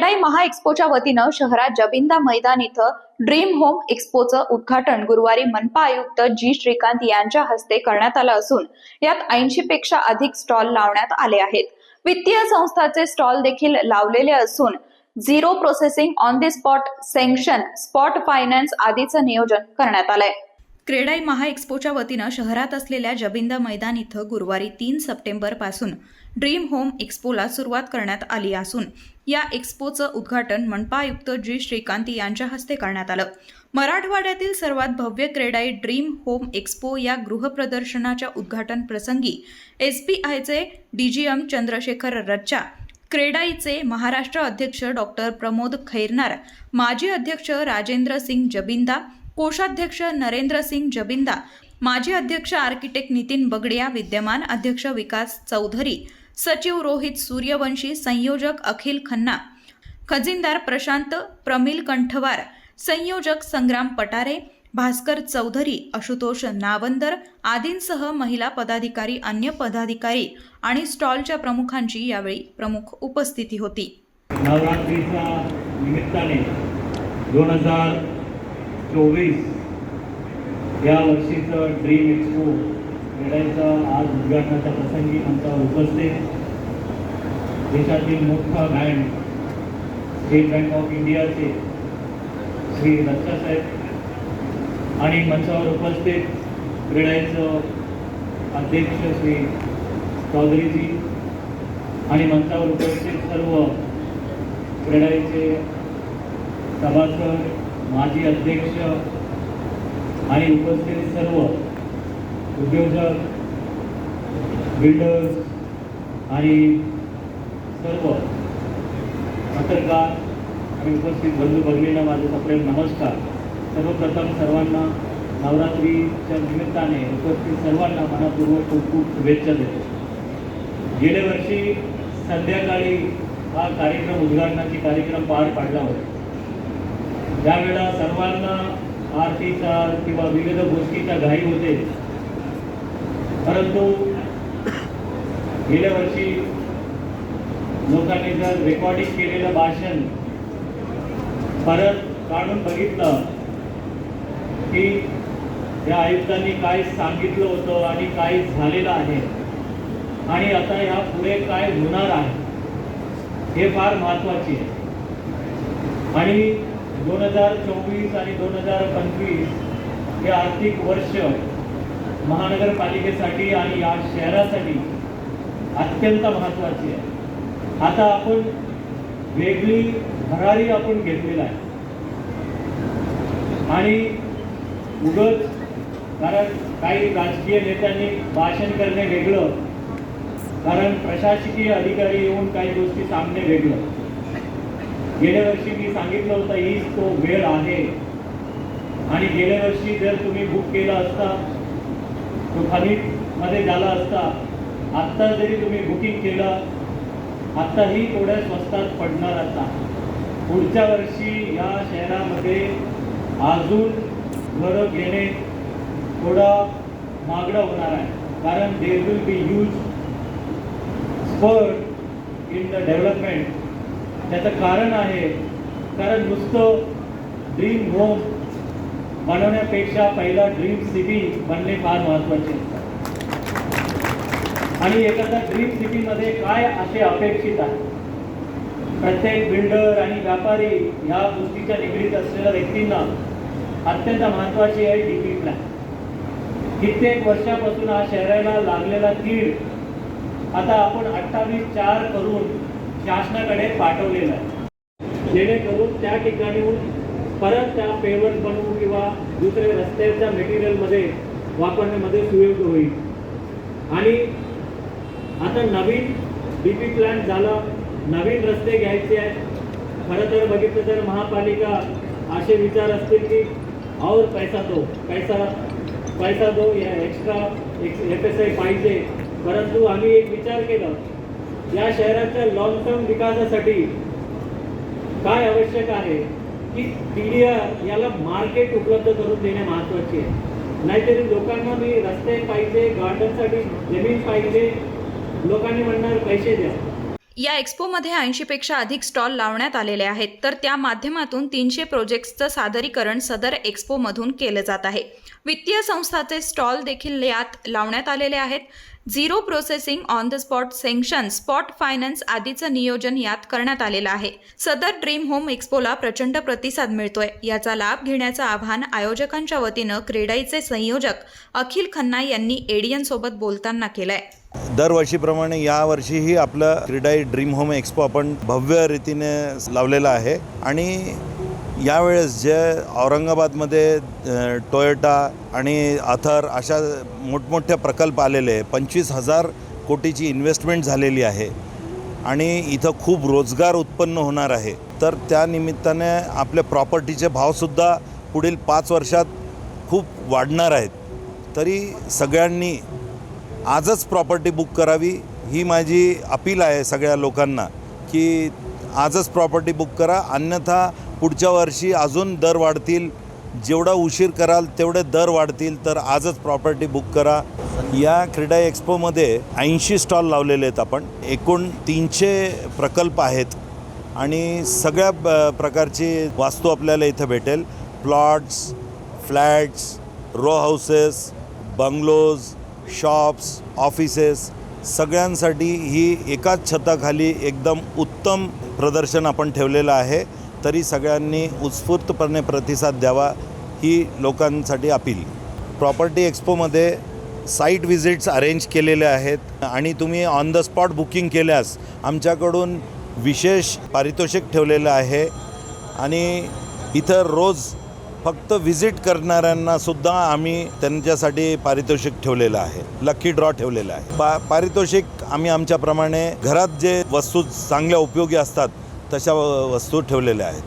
क्रेडाई महा वतीनं शहरात जबिंदा मैदान इथं ड्रीम होम एक्स्पोचं उद्घाटन गुरुवारी मनपा आयुक्त जी श्रीकांत यांच्या हस्ते करण्यात आलं असून यात ऐंशी पेक्षा अधिक स्टॉल लावण्यात आले आहेत. वित्तीय संस्थाचे स्टॉल देखील लावलेले असून zero processing on the spot sanction spot finance आदीचं नियोजन करण्यात आलंय. क्रेडाई महा एक्स्पोच्या वतीनं शहरात असलेल्या जबिंदा मैदान इथं गुरुवारी तीन सप्टेंबरपासून ड्रीम होम एक्स्पोला सुरुवात करण्यात आली असून या एक्स्पोचं उद्घाटन मनपा आयुक्त जी श्रीकांत यांच्या हस्ते करण्यात आलं. मराठवाड्यातील सर्वात भव्य क्रेडाई ड्रीम होम एक्स्पो या गृहप्रदर्शनाच्या उद्घाटन प्रसंगी एस बी आयचे डीजीएम चंद्रशेखर रच्चा क्रेडाईचे महाराष्ट्र अध्यक्ष डॉक्टर प्रमोद खैरनार माजी अध्यक्ष राजेंद्र सिंग जबिंदा कोषाध्यक्ष नरेंद्र सिंग जबिंदा माजी अध्यक्ष आर्किटेक्ट नितीन बगडिया विद्यमान अध्यक्ष विकास चौधरी सचिव रोहित सूर्यवंशी संयोजक अखिल खन्ना खजिनदार प्रशांत प्रमिल कंठवार संयोजक संग्राम पटारे भास्कर चौधरी आशुतोष नावंदर आदींसह महिला पदाधिकारी अन्य पदाधिकारी आणि स्टॉलच्या प्रमुखांची यावेळी प्रमुख उपस्थिती होती. नवरात्रीच्या निमित्ताने दोन हजार चोवीस या वर्षीचं ड्रीम एक्सपो खेळायचं आज उद्घाटनाच्या प्रसंगी आमचा उपस्थित देशातील मोठा बँक स्टेट बँक ऑफ इंडियाचे श्री रक्षा साहेब आणि मंचावर उपस्थित क्रीडाईचं अध्यक्ष श्री चौधरीजी आणि मंचावर उपस्थित सर्व क्रीडाईचे सभासद माजी अध्यक्ष आणि उपस्थित सर्व उद्योजक बिल्डर्स आणि सर्व पत्रकार आणि उपस्थित बंधू भगिनींना माझे सप्रेम नमस्कार. सर्वप्रथम सर्वांना नवरात्रीच्या निमित्ताने उपस्थित सर्वांना मनापूर्वक खूप खूप शुभेच्छा देतो. गेल्या वर्षी संध्याकाळी हा कार्यक्रम उद्घाटनाची कार्यक्रम पार पाडला होता. ज्यावेळेला सर्वांना आरतीचा किंवा विविध गोष्टीचा घाई होते परंतु गेल्या वर्षी लोकांनी जर रेकॉर्डिंग केलेलं भाषण परत काढून बघितलं की या आयुक्तांनी काय सांगितलं होतं आणि काय झालेलं आहे आणि आता ह्या पुढे काय होणार आहे हे फार महत्त्वाचे आहे. आणि दोन हजार चोवीस आणि दोन हजार पंचवीस हे आर्थिक वर्ष महानगरपालिकेसाठी आणि या शहरासाठी अत्यंत महत्त्वाची आहे. आता आपण वेगळी भरारी आपण घेतलेला आहे. आणि उगच कारण काही राजकीय नेत्यांनी भाषण करणे वेगळं कारण प्रशासकीय अधिकारी येऊन काही गोष्टी सांगणे वेगळं. गेल्या वर्षी मी सांगितलं होतं हीच तो वेळ आहे. आणि गेल्या वर्षी जर तुम्ही बुक केला असता मध्ये झाला असता आत्ता जरी तुम्ही बुकिंग केलं आत्ताही थोड्या स्वस्तात पडणार आता. पुढच्या वर्षी या शहरामध्ये अजून घरं घेणे थोडं मागणं होणार आहे. कारण there will be huge spurt in the development त्याचं कारण आहे कारण नुसतं ड्रीम होम बनवण्यापेक्षा पहिला ड्रीम सिटी बनणे फार महत्त्वाचे आणि एखाद्या ड्रीम सिटीमध्ये काय असे अपेक्षित आहे? प्रत्येक बिल्डर आणि व्यापारी ह्या गोष्टीच्या निगडीत असलेल्या व्यक्तींना अत्यंत महत्त्वाची आहे डिग्री प्लॅन कित्येक वर्षापासून हा शहराला लागलेला कीड आता आपण अठ्ठावीस चार करून शासनाकडे पाठवलेला आहे. जेणेकरून त्या ठिकाणीहून परत त्या पेवर बनवू किंवा दुसऱ्या रस्त्याच्या मटेरियलमध्ये वापरण्यामध्ये सुयोग्य होईल. आणि आता नवीन डी पी प्लॅन झालं नवीन रस्ते घ्यायचे आहेत. खरं तर बघितलं तर महापालिका असे विचार असतील की और पैसा दो पैसा पैसा दो या एक्स्ट्रा एफ एस आय पाहिजे. परंतु आम्ही एक विचार केला या शहराच्या लॉंग टर्म विकासासाठी काय आवश्यक आहे? की टी याला मार्केट उपलब्ध करून देणे महत्त्वाचे आहे. नाहीतरी लोकांना मी रस्ते पाहिजे गार्डनसाठी जमीन पाहिजे. लोकांनी म्हणणार पैसे द्या. या एक्स्पोमध्ये ऐंशीपेक्षा अधिक स्टॉल लावण्यात आलेले आहेत. तर त्या माध्यमातून तीनशे प्रोजेक्ट्सचं सादरीकरण सदर एक्स्पोमधून केलं जात आहे. वित्तीय संस्थाचे स्टॉल देखील यात लावण्यात आलेले आहेत. Zero processing on the spot sanction spot finance आदीचं नियोजन यात करण्यात आलेलं आहे. सदर ड्रीम होम एक्स्पोला प्रचंड प्रतिसाद मिळतोय. याचा लाभ घेण्याचं आव्हान आयोजकांच्या वतीनं क्रेडाईचे संयोजक अखिल खन्ना यांनी एडियन सोबत बोलताना केलंय. दरवर्षीप्रमाणे यावर्षीही आपलं क्रीडाई ड्रीम होम एक्स्पो आपण भव्य रीतीने लावलेलं आहे. आणि यावेळेस जे औरंगाबादमध्ये टोयोटा आणि अथर अशा मोठमोठे प्रकल्प आलेले आहे पंचवीस हजार कोटीची इन्व्हेस्टमेंट झालेली आहे. आणि इथं खूप रोजगार उत्पन्न होणार आहे. तर त्या निमित्ताने आपल्या प्रॉपर्टीचे भावसुद्धा पुढील पाच वर्षात खूप वाढणार आहेत. तरी सगळ्यांनी आजच प्रॉपर्टी बुक करावी ही माझी अपील आहे सगळ्या लोकांना की आजच प्रॉपर्टी बुक करा. अन्यथा पुढच्या वर्षी अजून दर वाढतील. जेवढा उशीर कराल तेवढे दर वाढतील. तर आजच प्रॉपर्टी बुक करा. या क्रीडा एक्स्पोमध्ये ऐंशी स्टॉल लावलेले आहेत आपण. एकूण तीनशे प्रकल्प आहेत. आणि सगळ्या ब- प्रकारची वास्तू आपल्याला इथं भेटेल. Plots flats row houses bungalows shops offices सगळ्यांसाठी ही एकाच छताखाली एकदम उत्तम प्रदर्शन आपण ठेवलेलं आहे. तरी सगळ्यांनी उत्स्फूर्तपणे प्रतिसाद द्यावा ही लोकांसाठी अपील. प्रॉपर्टी एक्स्पोमध्ये साईट व्हिजिट्स अरेंज केलेले आहेत आणि तुम्ही ऑन द स्पॉट बुकिंग केल्यास आमच्याकडून विशेष पारितोषिक ठेवलेलं आहे आणि इथं रोज फक्त व्हिजिट करणाऱ्यांना सुद्धा आम्ही त्यांच्यासाठी पारितोषिक ठेवलेलं आहे. लक्की ड्रॉ ठेवलेलं आहे. पा पारितोषिक आम्ही आमच्याप्रमाणे घरात जे वस्तू चांगल्या उपयोगी असतात तशा व- वस्तू ठेवलेल्या आहेत.